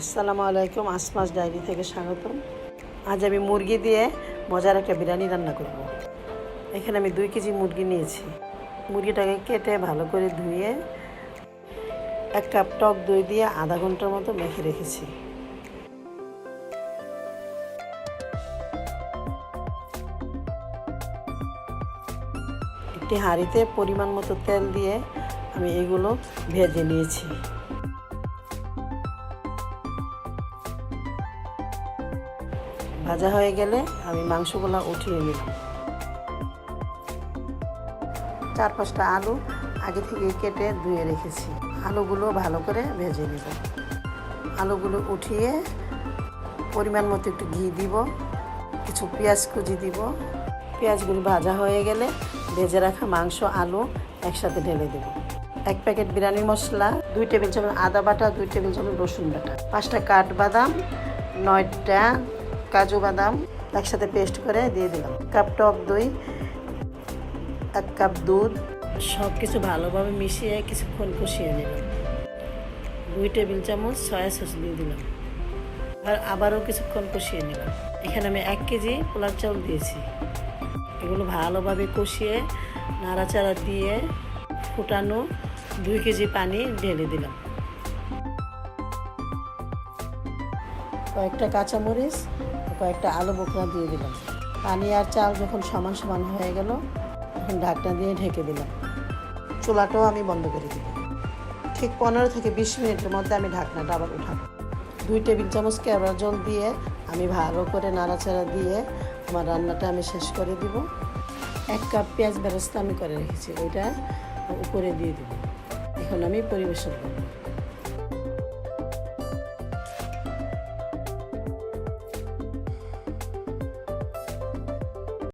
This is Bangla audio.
আসসালামু আলাইকুম, আসমাস ডায়েরি থেকে স্বাগতম। আজ আমি মুরগি দিয়ে মজার একটা বিরিয়ানি রান্না করব। এখানে আমি দুই কেজি মুরগি নিয়েছি। মুরগিটাকে কেটে ভালো করে ধুয়ে এক কাপ টক দই দিয়ে আধা ঘণ্টার মতো মেখে রেখেছি। একটি হাঁড়িতে পরিমাণ মতো তেল দিয়ে আমি এগুলো ভেজে নিয়েছি। ভাজা হয়ে গেলে আমি মাংসগুলো উঠিয়ে নিলাম। চার পাঁচটা আলু আগে থেকে কেটে ধুয়ে রেখেছি। আলুগুলো ভালো করে ভেজে নেব। আলুগুলো উঠিয়ে পরিমাণ মতো একটু ঘি দিব, কিছু পেঁয়াজ কুচি দিব। পেঁয়াজগুলো ভাজা হয়ে গেলে ভেজে রাখা মাংস, আলু একসাথে ঢেলে দেব। এক প্যাকেট বিরিয়ানি মশলা, দুই টেবিল চামচ আদা বাটা, দুই টেবিল চামচ রসুন বাটা। পাঁচটা কাঠবাদাম, নয়টা কাজু বাদাম একসাথে পেস্ট করে দিয়ে দিলাম। কাপ টক দই, এক কাপ দুধ। সব কিছু ভালোভাবে মিশিয়ে কিছুক্ষণ কষিয়ে নিলাম। দুই টেবিল চামচ সয়া সস দিয়ে দিলাম। আর আবারও কিছুক্ষণ কষিয়ে নিলাম। এখানে আমি এক কেজি পোলার চাউল দিয়েছি। এগুলো ভালোভাবে কষিয়ে নাড়াচাড়া দিয়ে ফুটানো দুই কেজি পানি ঢেলে দিলাম। কয়েকটা কাঁচামরিচ কয়েকটা আলু বোকরা দিয়ে দিলাম। পানি আর চাল যখন সমান সমান হয়ে গেল, তখন ঢাকনা দিয়ে ঢেকে দিলাম। চুলাটাও আমি বন্ধ করে দিলাম। ঠিক পনেরো থেকে বিশ মিনিটের মধ্যে আমি ঢাকনাটা আবার উঠাবো দুই টেবিল চামচ কেওড়া জল দিয়ে আমি ভালো করে নাড়াচাড়া দিয়ে আমার রান্নাটা আমি শেষ করে দিব। এক কাপ পেঁয়াজ বেরস্তা আমি করে রেখেছি, ওইটা উপরে দিয়ে দিব। এখন আমি পরিবেশন করব।